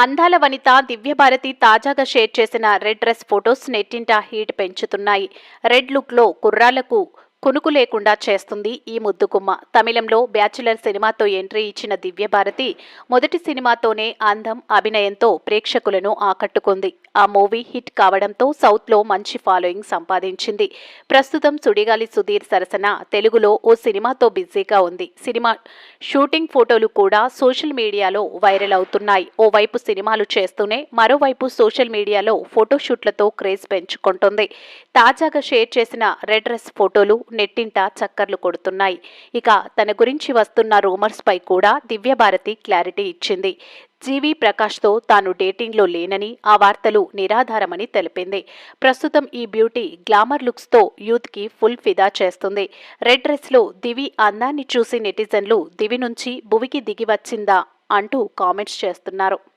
అందాల వనిత దివ్యభారతి తాజాగా షేర్ చేసిన రెడ్ డ్రెస్ ఫొటోస్ నెట్టింట హీట్ పెంచుతున్నాయి. రెడ్ లుక్లో కుర్రాలకు కునుకు లేకుండా చేస్తుంది ఈ ముద్దుగుమ్మ తమిళంలో బ్యాచులర్ సినిమాతో ఎంట్రీ ఇచ్చిన దివ్యభారతి మొదటి సినిమాతోనే అందం అభినయంతో ప్రేక్షకులను ఆకట్టుకుంది. ఆ మూవీ హిట్ కావడంతో సౌత్లో మంచి ఫాలోయింగ్ సంపాదించింది. ప్రస్తుతం సుడిగాలి సుధీర్ సరసన తెలుగులో ఓ సినిమాతో బిజీగా ఉంది. సినిమా షూటింగ్ ఫోటోలు కూడా సోషల్ మీడియాలో వైరల్ అవుతున్నాయి. ఓవైపు సినిమాలు చేస్తూనే మరోవైపు సోషల్ మీడియాలో ఫోటోషూట్లతో క్రేజ్ పెంచుకుంటుంది. తాజాగా షేర్ చేసిన రెడ్ డ్రెస్ ఫోటోలు నెట్టింట చక్కర్లు కొడుతున్నాయి. ఇక తన గురించి వస్తున్న రూమర్స్ పై కూడా దివ్యభారతి క్లారిటీ ఇచ్చింది. జీవి ప్రకాష్తో తాను డేటింగ్లో లేనని ఆ వార్తలు నిరాధారమని తెలిపింది. ప్రస్తుతం ఈ బ్యూటీ గ్లామర్ లుక్స్తో యూత్కి ఫుల్ ఫిదా చేస్తుంది. రెడ్ డ్రెస్లో దివి అందాన్ని చూసి నెటిజన్లు దివి నుంచి భువికి దిగి వచ్చిందా అంటూ కామెంట్స్ చేస్తున్నారు.